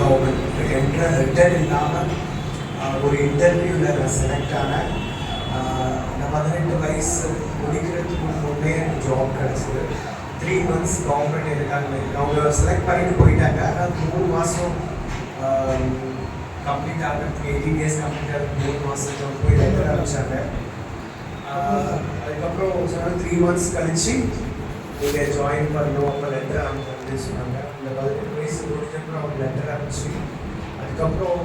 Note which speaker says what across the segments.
Speaker 1: Government என்ற return இல்லாமல் ஒரு இன்டர்வியூவில் நான் செலக்ட் ஆனேன். நான் பதினெட்டு வயசு முடிக்கிறதுக்கு முன்னே ஜாப் கிடச்சிது. த்ரீ மந்த்ஸ் கவர்மெண்ட் இருக்காங்க. அவங்க செலக்ட் பண்ணிட்டு போயிட்டாங்க. ஆனால் மூணு மாதம் கம்ப்ளீட் ஆகிறதுக்கு எயிட்டீன் இயர்ஸ் கம்ப்ளீட் ஆகிறதுக்கு மூணு மாதம் போய் லெட்டர் ஆரம்பிச்சாங்க அதுக்கப்புறம் சொன்னாங்க த்ரீ மந்த்ஸ் கழிச்சு நீங்கள் ஜாயின் பண்ணணும். அப்போ லெட்டர் அனுப்பிச்சு சொன்னாங்க. இந்த பதினெட்டு வயசு முடிஞ்சப்பறம் அவங்க லெட்டர் அனுப்பிச்சு அதுக்கப்புறம்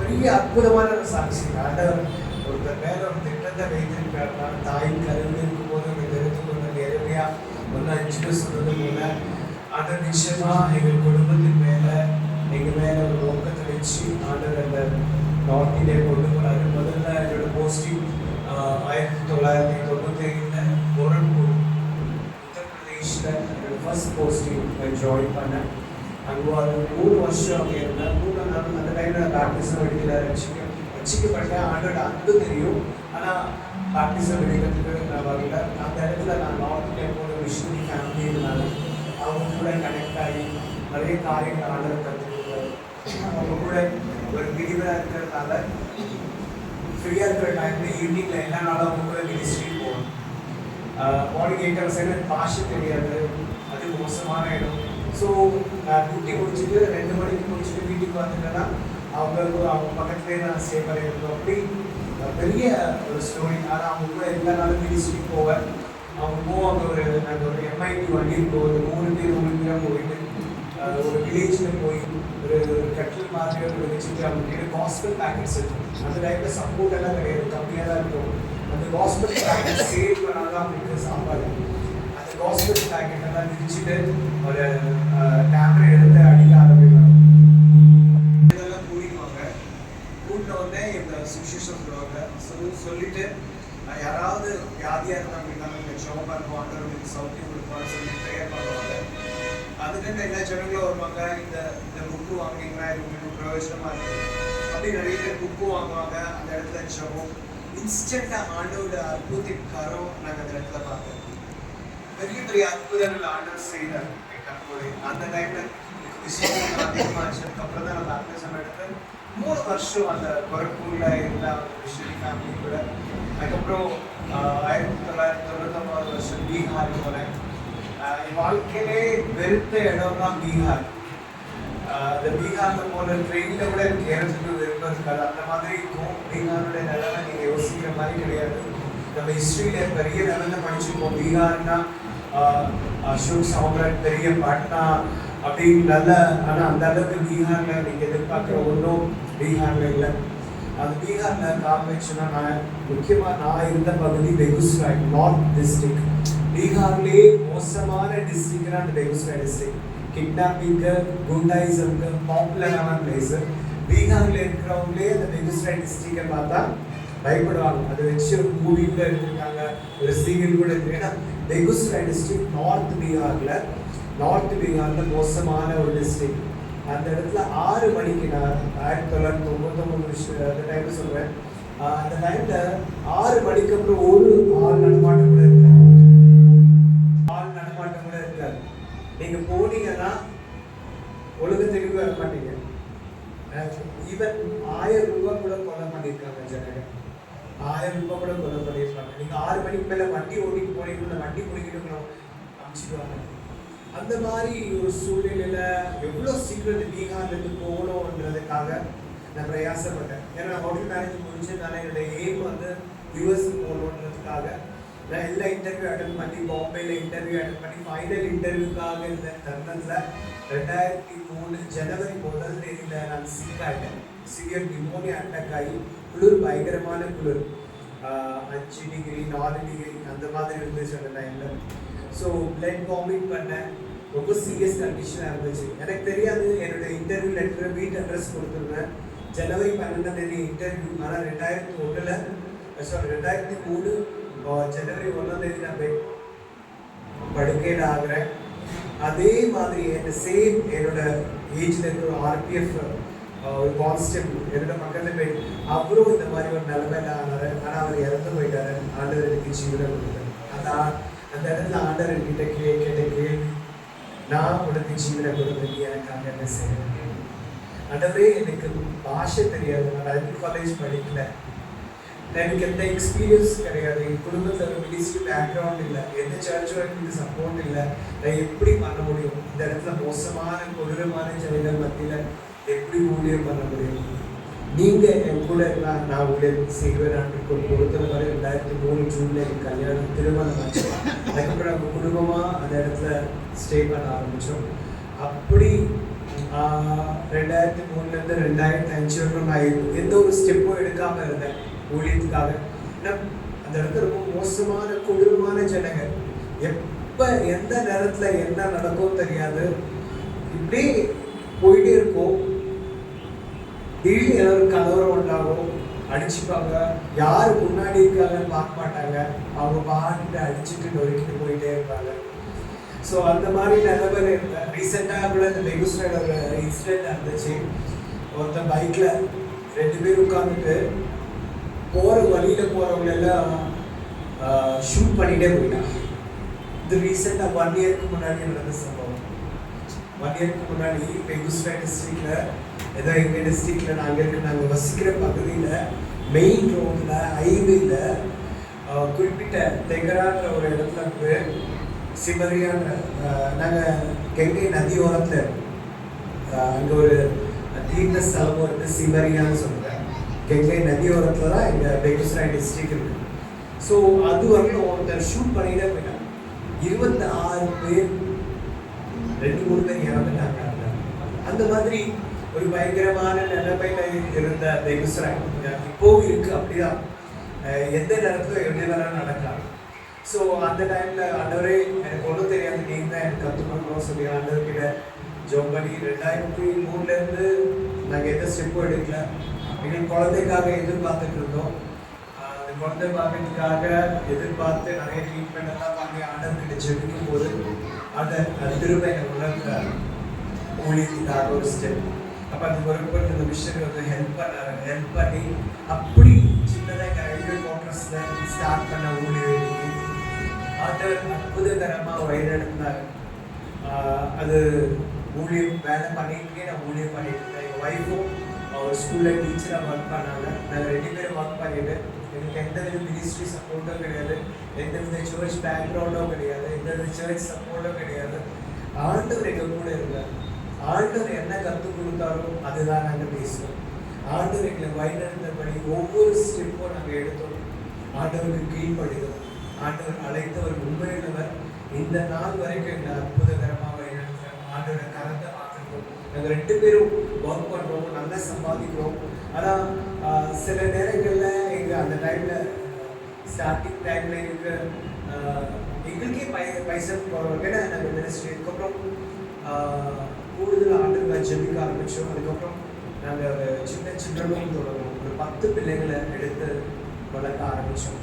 Speaker 1: பெரிய அற்புதமான ஒரு சாட்சி ஆண்டவர் ஒருத்தர் மேல ஒரு திட்டத்தை வைத்திருக்காருன்னா தாய் கருவில் இருக்கும்போது அந்த கருத்து கொண்டு நேரடியா ஒன்று அஞ்சு சொன்னது போல ஆண்டவர் நிச்சயமா எங்கள் குடும்பத்தின் மேல எங்கள் மேல ஒரு நோக்கத்தை வச்சு ஆண்டவர் அந்த நார்த் இந்தியா கொண்டு போறாரு. முதல்ல என்னோட போஸ்டிங் ஆயிரத்தி தொள்ளாயிரத்தி தொண்ணூத்தி ஐந்துல கோரன்பூர் உத்தரப்பிரதேஷ்ல என்னோட ஃபர்ஸ்ட் போஸ்டிங் ஜாயின் பண்ணேன். அங்கே ஒரு மூணு வருஷம் அங்கே இருந்தேன் மூணு நாள் அந்த டைமில் பேப்டிசம் வெடிக்கல ரசிக்க ரசிக்கப்பட்டேன் ஆண்டோட அன்பு தெரியும். ஆனால் பேப்டிசம் வெடிக்கிறதுக்கு நான் வரல அந்த இடத்துல நான் நார்த் இந்தியா போன மிஷினரி ஃபேமிலி இருந்தாலும் அவங்க கூட கனெக்ட் ஆகி நிறைய காரியங்கள் ஆண்டவர் கற்றுக்கிட்டாரு அவங்க கூட ஒரு பிரிவாக இருக்கிறதுனால ஃப்ரீயாக இருக்கிற டைமில் ஈவினிங்கில் எல்லா நாளும் அவங்க கூட மினிஸ்ட்ரி போகணும். மார்னிங் எயிட் ஹவர்ஸ் எனக்கு பாஷை தெரியாது. ஸோ குட்டி முடிச்சுட்டு ரெண்டு மணிக்கு முடிச்சுட்டு வீட்டுக்கு வந்துட்டேன்னா அவங்களுக்கு அவங்க பக்கத்துலேயே நான் ஸ்டே பண்ணியிருந்தோம். அப்படி பெரிய ஒரு ஸ்டோரி ஆனால் அவங்க கூட எல்லா நாளும் மினிஸ்ட்ரி போவேன் அவங்க போவாங்க ஒரு நாங்கள் ஒரு எம்ஐடி வண்டியிருக்கோம் ஒரு மூணு பேர் மூணு பேராக போயிட்டு ஒரு வில்லேஜில் போய் ஒரு கட்டில் மாதிரி ஒரு வச்சுட்டு அவங்க கிட்ட ஹாஸ்பிட்டல் பேக்கெட்ஸ் இருக்கும். அந்த டைமில் சப்போர்ட் எல்லாம் கிடையாது. கம்மியாக தான் இருக்கும். அந்த ஹாஸ்பிட்டல் பேக்கெட் சேவ் பண்ணாதான் அவங்களுக்கு சாப்பாடு. ப்ராஸ்பெக்ட் காஸ்பிள் பேக்கெட் எல்லாம் விரிச்சுட்டு ஒரு கேமரா எடுத்து அடிக்க ஆரம்பிப்பாங்க இதெல்லாம் கூடிக்குவாங்க கூட்டின உடனே இந்த சுவிசேஷம் சொல்லுவாங்க சொல்லி சொல்லிட்டு யாராவது வியாதியாக இருந்தாங்க அப்படின்னா இந்த ஜோம் பண்ணுவாங்க அவங்களுக்கு சௌக்கியம் கொடுப்பான்னு சொல்லி ப்ரேயர் பண்ணுவாங்க அதுலேருந்து எல்லா ஜனங்களும் வருவாங்க இந்த இந்த புக்கு வாங்கினீங்கன்னா இது உங்களுக்கு பிரயோஜனமாக இருக்குது அப்படி நிறைய பேர் புக்கு வாங்குவாங்க அந்த இடத்துல ஜபம் இன்ஸ்டண்ட்டாக ஆண்டோட அற்புதத்தின் கரம் நாங்கள் அந்த இடத்துல பார்த்தோம் பெரிய பெரிய அற்புதங்கள் ஆண்டவர் செய்தார். என் அந்த டைம்ல அதிகமாக அதிகமாச்சு அதுக்கப்புறம் தான் நம்ம அந்த எடுத்து மூணு வருஷம் அந்த கொரப்பூர்ல எல்லா விஷயம் ஃபேமிலி கூட. அதுக்கப்புறம் ஆயிரத்தி தொள்ளாயிரத்தி தொண்ணூத்தொம்பது வருஷம் பீகார் போனேன் என் வாழ்க்கையிலே வெறுத்த இடம் தான் பீகார் அந்த பீகார்ல போன ட்ரெயினில் கூட எனக்கு ஏறதுக்கு விருப்பம் இருக்காது. அந்த மாதிரி இருக்கும். பீகாரோட நிலவை நீங்கள் யோசிக்கிற மாதிரி கிடையாது. நம்ம ஹிஸ்ட்ரியில பெரிய லெவல்ல படிச்சிருக்கோம் பீகார்னா அசோக் சாம்ராட் பெரிய பாட்னா அப்படின்னு நல்ல ஆனால் அந்த அளவுக்கு பீகாரில் நீங்கள் எதிர்பார்க்குற ஒன்றும் பீகாரில் இல்லை. அது பீகாரில் காமிச்சுன்னா நான் முக்கியமாக நான் இருந்த பகுதி பெகுஸ்ராய் நார்த் டிஸ்ட்ரிக்ட் பீகார்லேயே மோசமான டிஸ்ட்ரிக்ட்னா அந்த பெகுஸ்ராய் டிஸ்ட்ரிக்ட் கிட்னாப்பிங்கு குண்டாயிசம்க்கு பாப்புலரான பிளேஸு. பீகாரில் இருக்கிறவங்களே அந்த பெகுஸ்ராய் டிஸ்ட்ரிக்டை பார்த்தா பயப்படுவாங்க அதை வச்சு ஒரு மூவி கூட எடுத்திருக்காங்க. ஒரு சீரியல் கூட இருக்கு ஏன்னா பெகுஸ்ராய் டிஸ்ட்ரிக்ட் நார்த் பீகாரில் நார்த் பீகாரில் மோசமான ஒரு டிஸ்ட்ரிக்ட் அந்த இடத்துல ஆறு மணிக்கு நான் ஆயிரத்தி தொள்ளாயிரத்தி தொண்ணூத்தொம்பது அந்த டைமில் சொல்கிறேன் அந்த டைமில் ஆறு மணிக்கு அப்புறம் ஒரு ஆள் நடமாட்டம் கூட இருக்காது. ஆள் நடமாட்டம் கூட இருக்காது. நீங்கள் போனீங்கன்னா ஒழுங்கு வர மாட்டீங்க. ஈவன் ஆயிரம் ரூபாய் கூட கொலை பண்ணியிருக்காங்க ஜனங்க. ஆயிரம் ரூபாய் கூட கொலை பண்ணியிருக்காங்க நீங்க ஆறு மணிக்கு மேல வண்டி ஓட்டிட்டு போனீங்கன்னா அந்த வண்டி பிடிக்கிட்டு அனுப்பிச்சிடுவாங்க அந்த மாதிரி ஒரு சூழ்நிலையில எவ்வளவு சீக்கிரம் இந்த பீகார்ல இருந்து போகணும்ன்றதுக்காக நான் பிரயாசப்பட்டேன். ஏன்னா ஹோட்டல் மேனேஜ் முடிச்சதுனால என்னோட எய்ம் வந்து யூஎஸ் போகணுன்றதுக்காக நான் எல்லா இன்டர்வியூ அட்டன் பண்ணி பாம்பேல இன்டர்வியூ அட்டன் பண்ணி ஃபைனல் இன்டர்வியூக்காக இருந்த தருணத்தில் ரெண்டாயிரத்தி மூணு ஜனவரி முதல் தேதியில் நான் சிக் ஆகிட்டேன் சிவியர் நிமோனியா அட்டாக் ஆகி குளிர் பயங்கரமான குளிர். அஞ்சு டிகிரி நாலு டிகிரி அந்த மாதிரி இருந்துச்சு அந்த டைமில் ஸோ பிளட் வாமிட் பண்ணேன். ரொம்ப சீரியஸ் கண்டிஷனாக இருந்துச்சு. எனக்கு தெரியாது என்னோட இன்டர்வியூ லெட்டர் வீட் அட்ரஸ் கொடுத்துருந்தேன். ஜனவரி பன்னெண்டாம் தேதி இன்டர்வியூ ஆனால் ரெண்டாயிரத்தி ஒன்றில் சாரி ரெண்டாயிரத்தி மூணு ஜனவரி ஒன்றாம் தேதி நான் போய் படுக்கையில் ஆகிறேன். அதே மாதிரி என்ன சேம் என்னோட ஏஜ்ல இருக்கிற ஆர்பிஎஃப் ஒரு கான்ஸ்டபிள் என்னோட பக்கத்துல போய் அவரும் இந்த மாதிரி ஒரு நிலைமையில ஆனாரு ஆனா அவர் இறந்து போயிட்டாரு. ஆண்டவர் எனக்கு ஜீவனம் கொடுத்தாரு. அதான் அந்த இடத்துல ஆண்டவர் என்கிட்ட கே கேட்ட கேள்வி நான் உனக்கு ஜீவனை கொடுத்து நீ எனக்காக என்ன செய்ய ஆண்டவரே எனக்கு பாஷை தெரியாது. நான் பைபிள் காலேஜ் படிக்கல. எனக்கு எந்த எக்ஸ்பீரியன்ஸ் கிடையாது. என் குடும்பத்தில் மினிஸ்ட்ரி பேக்ரவுண்ட் இல்லை. எந்த சர்ச்சும் எனக்கு சப்போர்ட் இல்லை. நான் எப்படி பண்ண முடியும்? இந்த இடத்துல மோசமான கொடூரமான ஜெயிலர் மத்தியில் எப்படி ஊழியம் பண்ண முடியும்? நீங்கள் என் கூட இருந்தா நான் ஊழியம் செய்வேன் எனக்கு ஒரு பொறுத்தல வரை ரெண்டாயிரத்தி மூணு ஜூன்ல எனக்கு கல்யாணம் திருமணம் ஆச்சு. அதுக்கப்புறம் நம்ம குடும்பமாக அந்த இடத்துல ஸ்டே பண்ண ஆரம்பிச்சோம். அப்படி ரெண்டாயிரத்தி மூணுலேருந்து ரெண்டாயிரத்தி அஞ்சு வரைக்கும் நான் எந்த- ஒரு ஸ்டெப்பும் எடுக்காமல் இருந்தேன் ஊழியத்துக்காக. ஏன்னா அந்த இடத்துல ரொம்ப மோசமான கொடூரமான ஜனங்க எப்போ எந்த நேரத்தில் என்ன நடக்கும் தெரியாது. இப்படி போயிட்டே இருக்கும். திடீர்னு ஏதாவது கலவரம் உண்டாகும் அடிச்சுப்பாங்க. யார் முன்னாடி இருக்காங்கன்னு பார்க்க மாட்டாங்க. அவங்க பாட்டு அடிச்சுட்டு நொறுக்கிட்டு போயிட்டே இருப்பாங்க. ஸோ அந்த மாதிரி நிலைமையில இருந்தேன் ரீசெண்டாக கூட இந்த பெகுஸ்டாயில் ஒரு இன்சிடென்ட் நடந்துச்சு. ஒருத்தன் பைக்கில் ரெண்டு பேர் உட்காந்துட்டு போகிற வழியில் போகிறவங்க எல்லாம் ஷூட் பண்ணிகிட்டே போயிட்டான் இது ரீசெண்டாக ஒன் இயர்க்கு முன்னாடி நடந்த சம்பவம். ஒன் இயர்க்கு முன்னாடி பெகுஸ்டா டிஸ்ட்ரிக்டில் ஏதோ எங்கள் டிஸ்ட்ரிக்டில் நாங்கள் இருக்க நாங்கள் வசிக்கிற பகுதியில் மெயின் ரோட்டில் ஹைவேயில் குறிப்பிட்ட தெகரான்ற ஒரு இடத்துல இருந்து சிவரியான நாங்கள் கங்கை நதி ஓரத்தில் அங்கே ஒரு தீர்த்த ஸ்தலமும் இருக்குது சிமரியான்னு சொல்கிறேன் கங்கை நதி ஓரத்தில் தான் எங்கள் பெகுசராய் டிஸ்ட்ரிக்ட் இருக்கு. ஸோ அது வரைக்கும் ஒருத்தர் ஷூட் பண்ணிட்டே போயிட்டாங்க. இருபத்தி ஆறு பேர் ரெண்டு மூணு பேர் இறந்துட்டாங்க. அந்த மாதிரி ஒரு பயங்கரமான நிலைமையில இருந்த பெகுசராய் இப்போவும் இருக்கு அப்படிதான் எந்த நேரத்துல எப்படி வேணா நடக்கலாம். ஸோ அந்த டைம்ல ஆண்டவரே எனக்கு ஒன்றும் தெரியாது நீங்க தான் எனக்கு கற்றுக் கொடுக்கணும் சொல்லி ஆண்டவர்கிட்ட ஜோம் பண்ணி ரெண்டாயிரத்தி மூணுல இருந்து நாங்கள் எந்த ஸ்டெப்பும் எடுக்கல. எங்கள் குழந்தைக்காக எதிர்பார்த்துட்டு இருந்தோம். அந்த குழந்தை பார்க்கறதுக்காக எதிர்பார்த்து நிறைய ட்ரீட்மெண்ட் எல்லாம் பண்ணி ஆண்டவர்கிட்ட ஜெபிக்கும் போது அந்த திரும்ப எனக்கு உணர்ந்தார் ஊழியத்துக்காக ஒரு ஸ்டெப் அப்போ அது ஒரு இந்த விஷயம் வந்து ஹெல்ப் பண்ண ஹெல்ப் பண்ணி அப்படி சின்னதாக ரயில்வே குவார்டர்ஸில் ஸ்டார்ட் பண்ண ஊழியம் அது அற்புதகரமாக வழிநடத்தினார் அது ஊழியம் வேலை பண்ணிட்டு நான் ஊழியம் பண்ணிட்டு இருந்தேன் எங்கள் ஒய்ஃபும் அவர் ஸ்கூலில் டீச்சராக ஒர்க் பண்ணாங்க நாங்கள் ரெண்டு பேரும் ஒர்க் பண்ணிட்டு எனக்கு எந்த வித மினிஸ்ட்ரி சப்போர்ட்டும் கிடையாது எந்த வித சர்ச் பேக்ரவுண்டும் கிடையாது எந்த வித சர்ச் சப்போர்ட்டும் கிடையாது ஆண்டவர் எங்கள் கூட இருந்தார் ஆண்டவர் என்ன கற்றுக் கொடுத்தாரோ அதுதான் நாங்கள் பேசுவோம் ஆண்டவர் எங்களை வழிநடத்தபடி ஒவ்வொரு ஸ்டெப்பும் நாங்கள் எடுத்தோம். ஆண்டவருக்கு கீழ்ப்படுகிறோம் ஆண்டவர் அழைத்தவர் உண்மையுள்ளவர் இந்த நாள் வரைக்கும் எங்களை அற்புதகரமாக வழிநடத்துகிறார். ஆண்டோட கரத்தை பார்த்துருக்கோம் நாங்கள் ரெண்டு பேரும் ஒர்க் பண்ணுறோம் நல்லா சம்பாதிக்கிறோம். ஆனால் சில நேரங்களில் எங்கள் அந்த டைமில் ஸ்டார்டிங் டைமில் எங்களுக்கு எங்களுக்கே பை பைசா போகிறோம் ஏன்னா நாங்கள் மினிஸ்ட்ரி அதுக்கப்புறம் கூடுதல் ஆண்டுகளாக ஜெபிக்க ஆரம்பித்தோம் அதுக்கப்புறம் நாங்கள் ஒரு சின்ன சின்னமும் தொடங்கும் ஒரு பத்து பிள்ளைகளை எடுத்து வளர்க்க ஆரம்பித்தோம்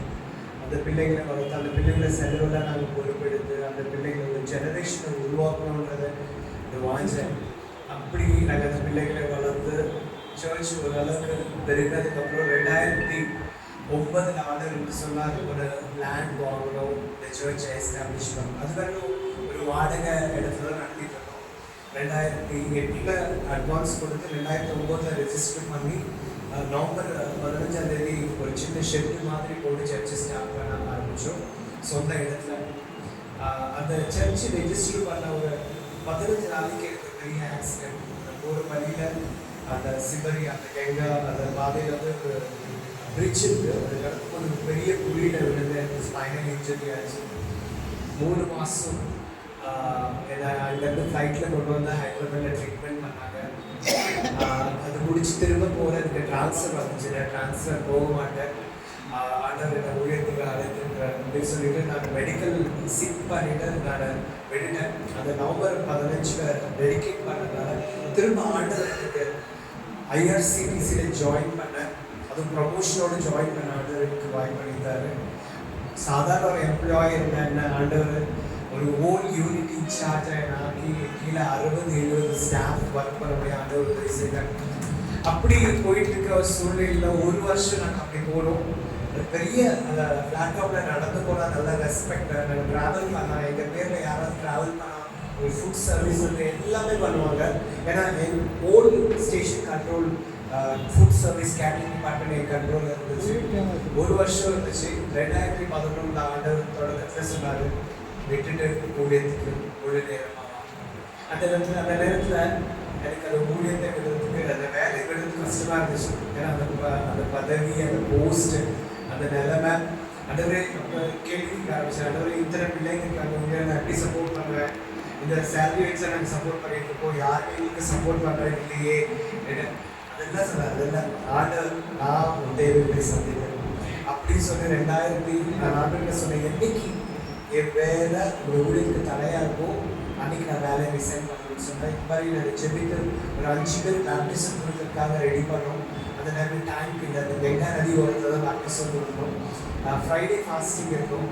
Speaker 1: அந்த பிள்ளைகளை வளர்த்து அந்த பிள்ளைகளை செலவில் நாங்கள் பொறுப்பெடுத்து அந்த பிள்ளைகளை ஒரு ஜெனரேஷனை உருவாக்கணுன்றதை இது வாஞ்சேன் அப்படி நாங்கள் அந்த பிள்ளைகளை வளர்த்து சர்ச் ஓரளவுக்கு பெருகினதுக்கப்புறம் ரெண்டாயிரத்தி ஒன்பதுல ஆண்டு சொன்னார் ஒரு லேண்ட் வாங்கணும் இந்த சர்ச்சை எஸ்டாப்ளிஷ் பண்ணணும் அது வரைக்கும் ஒரு வாடகை இடத்துல தான் ரெண்டாயிரத்தி எட்டில் அட்வான்ஸ் கொடுத்து ரெண்டாயிரத்தி ஒம்போதில் ரெஜிஸ்டர் பண்ணி நவம்பர் பதினஞ்சாம் தேதி ஒரு சின்ன ஷெட்டு மாதிரி போட்டு சர்ச்சு ஸ்டார்ட் பண்ண ஆரம்பித்தோம் சொந்த இடத்துல. அந்த சர்ச் ரெஜிஸ்டர் பண்ண ஒரு பதினஞ்சு நாளைக்கு எனக்கு பெரிய ஆக்சிடென்ட் போகிற வழியில் அந்த சிபரி அந்த கெங்கா அந்த பாதையில் வந்து ஒரு பிரிட்ஜ் இருக்கு. அது கடந்து ஒரு பெரிய குழியில் விழுந்து ஸ்பைனல் இன்ஜுரி ஆச்சு. மூணு மாதம் அங்கேருந்து ஃப்ளைட்டில் கொண்டு வந்து ஹைதராபாத்தில் ட்ரீட்மெண்ட் பண்ணாங்க. அது முடிச்சு திரும்ப போகிறதுக்கு ட்ரான்ஸ்ஃபர் வந்துச்சு நான் ட்ரான்ஸ்ஃபர் போக மாட்டேன். ஆண்டவர் என்னை ஊழியத்துக்கு அழைத்திருக்கிறார் அப்படின்னு சொல்லிட்டு நான் மெடிக்கல் சிக் பண்ணிட்டு நான் விட்டுட்டேன். அந்த நவம்பர் பதினஞ்சில் டெடிகேட் பண்ணனால திரும்ப ஆண்டவர் எனக்கு ஐஆர்சிடிசியில் ஜாயின் பண்ணேன். அதுவும் ப்ரமோஷனோடு ஜாயின் பண்ண ஆண்டவருக்கு வாய்ப்பு அளித்தார். சாதாரண ஒரு எம்ப்ளாயி என்ன ஆண்டவர் ஒரு ஓன் யூனிட் இன்சார்ஜாக என்ன கீழே அறுபது எழுபது ஸ்டாஃப் ஒர்க் பண்ண முடிய ஒரு உதவி அப்படி போயிட்டு இருக்க ஒரு சூழ்நிலையில் ஒரு வருஷம் நாங்கள் அப்படி போனோம். பெரிய அந்த பிளாட்ஃபார்மில் நடந்து போனால் நல்ல ரெஸ்பெக்ட் ட்ராவல் பண்ணலாம். எங்கள் பேரில் யாராவது ட்ராவல் பண்ணால் ஒரு ஃபுட் சர்வீஸ் வந்து எல்லாமே பண்ணுவாங்க. ஏன்னா என் own station control food service catering department என் கண்ட்ரோலில் இருந்துச்சு. ஒரு வருஷம் இருந்துச்சு. ரெண்டாயிரத்தி பதினொன்றுல ஆண்டவர் தொடக்கத்தில் சொன்னார். விட்டுட்டு ஊழியத்துக்கு முழு நேரமாக அந்த நேரத்தில் அந்த நேரத்தில் எனக்கு அந்த ஊழியத்தை விடுறதுக்கு அந்த வேலை விடுறதுக்கு கஷ்டமாக இருந்துச்சு. ஏன்னா அந்த அந்த பதவி அந்த போஸ்ட்டு அந்த நிலைமை அடவே நம்ம கேள்விக்கு ஆரம்பிச்சேன். அடவே இத்தனை பிள்ளைங்க இருக்காங்க நான் எப்படி சப்போர்ட் பண்ணுறேன் இந்த சேலரி வச்சு நாங்கள் சப்போர்ட் பண்ணிட்டு இருக்கோம் யாருமே எனக்கு சப்போர்ட் பண்ணுறது இல்லையே. அதெல்லாம் சார் அதெல்லாம். ஆண்டவர் நான் உதயவை தேவைகளை சந்திக்கிறேன். அப்படின்னு சொல்லி ரெண்டாயிரத்தி நான் ஆண்டுகிட்ட சொன்னேன் என்னைக்கு என் வேலை ஒரு ஊழியத்துக்கு தடையாக இருக்கும். அன்னைக்கு நான் வேலையை ரிசைன் பண்ணணும்னு சொன்னேன். இந்த மாதிரி நான் செபித்து ஒரு அஞ்சு பேர் பேப்டிசம் கொடுக்கறதுக்காக ரெடி பண்ணோம். அந்த நேரம் டைம் இல்லை. அந்த கங்கா நதி ஓரத்தில் தான் பேப்டிசம் கொடுக்கணும் ஃப்ரைடே ஃபாஸ்டிங் இருக்கும்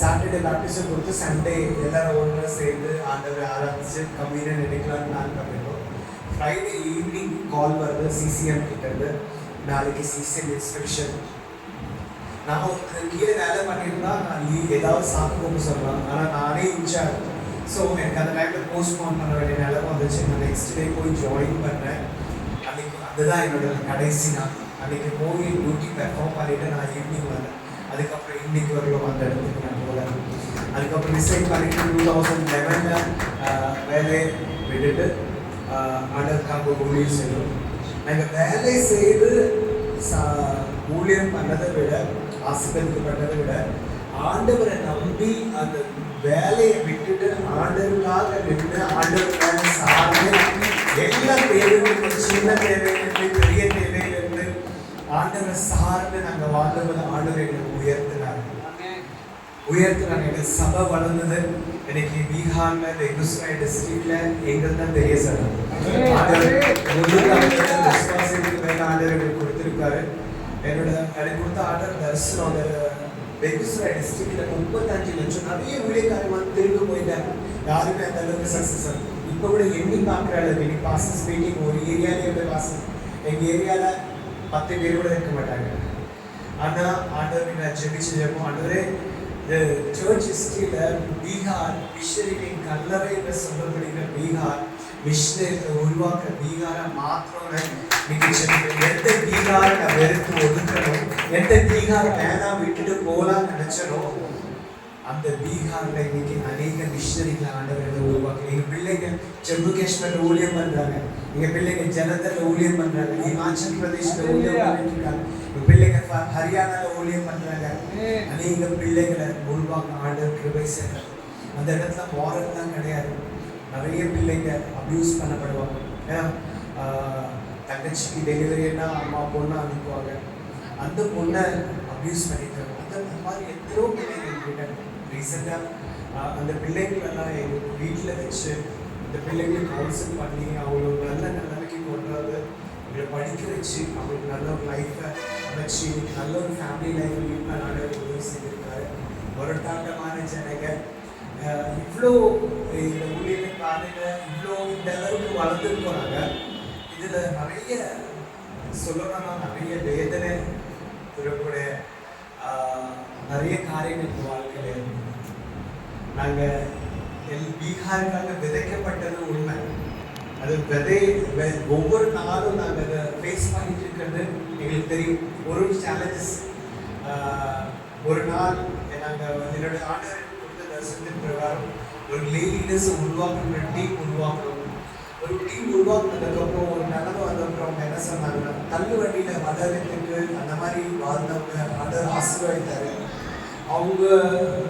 Speaker 1: சாட்டர்டே பேப்டிசம் கொடுத்து சண்டே எல்லாரும் ஒன்றா சேர்ந்து ஆண்டவரை ஆரம்பித்து கம்மியாக நினைக்கலாம்னு பிளான் பண்ணியிருக்கோம் ஃப்ரைடே ஈவினிங் கால் வருது. சிசிஎம் கிட்டேருந்து. நாளைக்கு சிசிஎம் இன்ஸ்பெக்ஷன் நான் ஒரு கீழே வேலை பண்ணியிருந்தா நான் ஏதாவது சாக்கு போக சொல்லலாம் ஆனால் நானே இன்சார்ஜ். ஸோ எனக்கு அந்த டைமில் போஸ்ட்போன் பண்ண வேண்டிய நிலைமை வந்துச்சு. நான் நெக்ஸ்ட் டே போய் ஜாயின் பண்ணேன் அன்றைக்கு அதுதான் என்னோட கடைசி நாள். அன்னைக்கு போய் டியூட்டி பெர்ஃபார்ம் பண்ணிட்டு நான் ஈவினிங் வந்தேன். அதுக்கப்புறம் இன்னைக்கு வரலும் அந்த இடத்துக்கு நான் போகல. அதுக்கப்புறம் டிசைட் பண்ணிட்டு டூ தௌசண்ட் லெவனில் வேலையை விட்டுட்டு அண்டர்காக ஊழியர் செய்யணும் நாங்கள் வேலை செய்து சா- ஊழியம் பண்ணதை விட ஆசீர்வதிக்கப்பட்டதை விட ஆண்டவரை நம்பி அந்த வேலையை விட்டுட்டு ஆண்டவருக்காக நின்று ஆண்டவர் மேல சார்ந்து எல்லா தேவைகளுக்கும் சின்ன தேவையிலிருந்து பெரிய தேவையிலிருந்து ஆண்டவரை சார்ந்து நாங்கள் வாழ்ந்தவரை ஆண்டவர் எங்களுக்கு உயர்த்தினார். உயர்த்தினாங்க எங்கள் சபை வளர்ந்தது. இன்னைக்கு பீகார்ல பெகுசராய் டிஸ்ட்ரிக்ட்ல எங்களுக்கு தான் பெரிய சபை ஆண்டவர் ஆண்டவர் கொடுத்திருக்காரு. என்னோட எனக்கு கொடுத்த ஆர்டர் தரிசனம் அந்த பெகுசராய் டிஸ்ட்ரிக்டில் முப்பத்தஞ்சு லட்சம். நிறைய ஊழியக்காரங்க வந்து திரும்ப போயிட்டாங்க. யாருமே அந்த அளவுக்கு சக்ஸஸ் ஆகும் இப்போ கூட எண்ணி பார்க்குற அளவுக்கு இன்னைக்கு பாசஸ் மீட்டிங் ஒரு ஏரியாலே போய் பாசஸ் எங்கள் ஏரியாவில் பத்து பேர் கூட இருக்க மாட்டாங்க. ஆனால் ஆண்டவர் நான் ஜெபிச்சு ஜெபம் ஆண்டவரே இந்த சர்ச் ஹிஸ்டரியில் பீகார் மிஷனரிகளின் கல்லறை என்று சொல்லப்படுகிற பீகார் மிஷனரிகளை உருவாக்குற பீகாரை மாத்திரம் இன்னைக்கு எந்த வெறுத்து ஒதுக்கணும் எந்த பீகாரை வேணாம் விட்டுட்டு போகலாம்னு நினைச்சனோ அந்த பீகார்ல இன்னைக்கு அநேக மிஷனரிகளை ஆண்டவர்களை உருவாக்கு எங்க பிள்ளைங்க ஜம்மு காஷ்மீர்ல ஊழியம் பண்றாங்க. எங்க பிள்ளைங்க ஜலந்தர்ல ஊழியம் பண்றாங்க. இமாச்சல் பிரதேஷ்ல ஊழியம் பண்ணிட்டு இருக்காங்க எங்க பிள்ளைங்க ஹரியானால ஊழியம் பண்றாங்க. அநேக பிள்ளைகளை உருவாக்க ஆண்டவர் கிருபை செய்றார். அந்த இடத்துல மாரல்லாம் கிடையாது. நிறைய பிள்ளைங்க அபியூஸ் பண்ணப்படுவாங்க. ஏன்னா ஆஹ், தங்கச்சிக்கு டெலிவரின்னா அம்மா பொண்ணை அனுப்புவாங்க. அந்த பொண்ணை அப்யூஸ் பண்ணிட்டாங்க. அந்த அந்த மாதிரி எத்தனையோ பிள்ளைங்க என்கிட்ட ரீசெண்டாக அந்த பிள்ளைங்களெல்லாம் எங்கள் வீட்டில் வச்சு அந்த பிள்ளைங்களை கவுன்சில் பண்ணி அவங்கள நல்ல நிலைமைக்கு கொண்டு வந்து படிக்க வச்சு அவங்களுக்கு நல்ல ஒரு லைஃப்பை வச்சு நல்ல ஒரு ஃபேமிலி லைஃப் லீட் பண்ண உதவி செய்திருக்காரு முரட்டாட்டமான ஜனங்க இவ்வளோ இந்த ஊழியர்கள் காலையில் இவ்வளோ இந்த அளவுக்கு வளர்ந்துருக்கோம் நாங்கள் நிறைய சொல்லணும்னா நிறைய வேதனை இருக்கக்கூடிய நிறைய காரியங்கள் வாழ்க்கையில் இருந்தது நாங்கள் எல் பீகாருக்காக விதைக்கப்பட்டது உண்மை. அது விதை வெ- ஒவ்வொரு நாளும் நாங்கள் அதை ஃபேஸ் பண்ணிட்டு இருக்கிறது எங்களுக்கு தெரியும். ஒரு சேலஞ்சஸ் ஒரு நாள் நாங்கள் என்னோட ஆண்டவர் கொடுத்த தரிசனத்தின் பிரகாரம் ஒரு லேடினஸ் உருவாக்குற டீம் உருவாக்கணும். ஒரு டீம் உருவாக்குனதுக்கப்புறம் ஒரு நிலமை வந்தப்புறம் அவங்க என்ன சொன்னாங்க தள்ளு வண்டியில் வளர்றதுக்கு அந்த மாதிரி வாழ்ந்தவங்க மதர் ஆசீர்வதித்தாரு அவங்க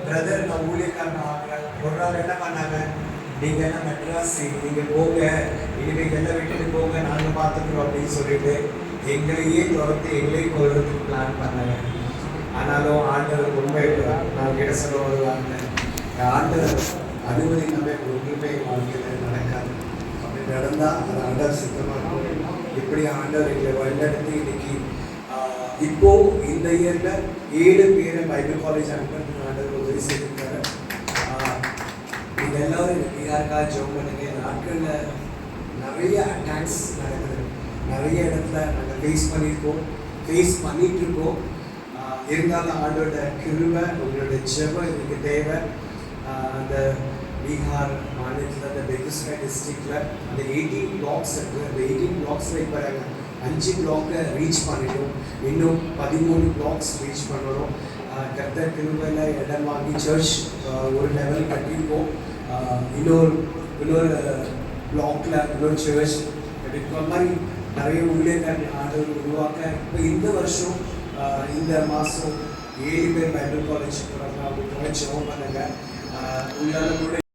Speaker 1: பிரதர் நான் ஊழியக்காரன் ஆகிறேன் ஒரு நாள் என்ன பண்ணாங்க நீங்கள் என்ன மெட்ராஸ் நீங்கள் போங்க இனிமேல் எல்லாம் விட்டுட்டு போங்க நாங்கள் பார்த்துக்கிறோம். அப்படின்னு சொல்லிட்டு எங்களையே துரத்து எங்களையும் கொள்றதுக்கு பிளான் பண்ணாங்க ஆனாலும் ஆண்டவர் உண்மை நான் கிட்ட சொல்ல வருவாங்க ஆண்டவர் அனுமதி நம்ம ஒன்றுமே வாழ்க்கையில் நடந்தால் நடந்தா அது ஆண்டவர் சித்தமாக இருக்கும். இப்படி ஆண்டவர் எங்களை வழிநடத்தி இன்னைக்கு இப்போ இந்த இயரில் ஏழு பேரை பைபிள் காலேஜ் அனுப்புறதுக்கு ஆண்டவர் உதவி செய்திருக்காரு நீங்கள் எல்லோரும் எல்லாரும் இந்த ஜோம் பண்ணுங்க. நாட்களில் நிறைய அட்டாக்ஸ் நடக்குது. நிறைய இடத்துல நாங்கள் ஃபேஸ் பண்ணியிருக்கோம். ஃபேஸ் பண்ணிட்டு இருக்கோம் இருந்தாலும் ஆண்டோட கிருவை உங்களோட ஜெபம் இதுக்கு தேவை. அந்த பீகார் மாநிலத்தில் அந்த பெகுஸ்ராய் டிஸ்ட்ரிக்டில் அந்த எயிட்டீன் பிளாக்ஸ் இருக்குது அந்த எயிட்டீன் பிளாக்ஸில் இப்போ நாங்கள் அஞ்சு பிளாக்கை ரீச் பண்ணிட்டோம். இன்னும் பதிமூணு பிளாக்ஸ் ரீச் பண்ணுறோம் கத்த திருமையில் இடம் வாங்கி சர்ச் ஒரு லெவல் கட்டியிருக்கோம். இன்னொரு இன்னொரு பிளாக்ல இன்னொரு சர்ச் கட்டியிருக்கோம். மாதிரி நிறைய ஊழியர்கள் ஆண்டவர் உருவாக்க இப்போ இந்த வருஷம் இந்த மாதம் ஏழு பேர் பைபிள் காலேஜ் போகிறாங்க அவங்க போய் ஜெபம் பண்ணுங்க. உங்களால் கூட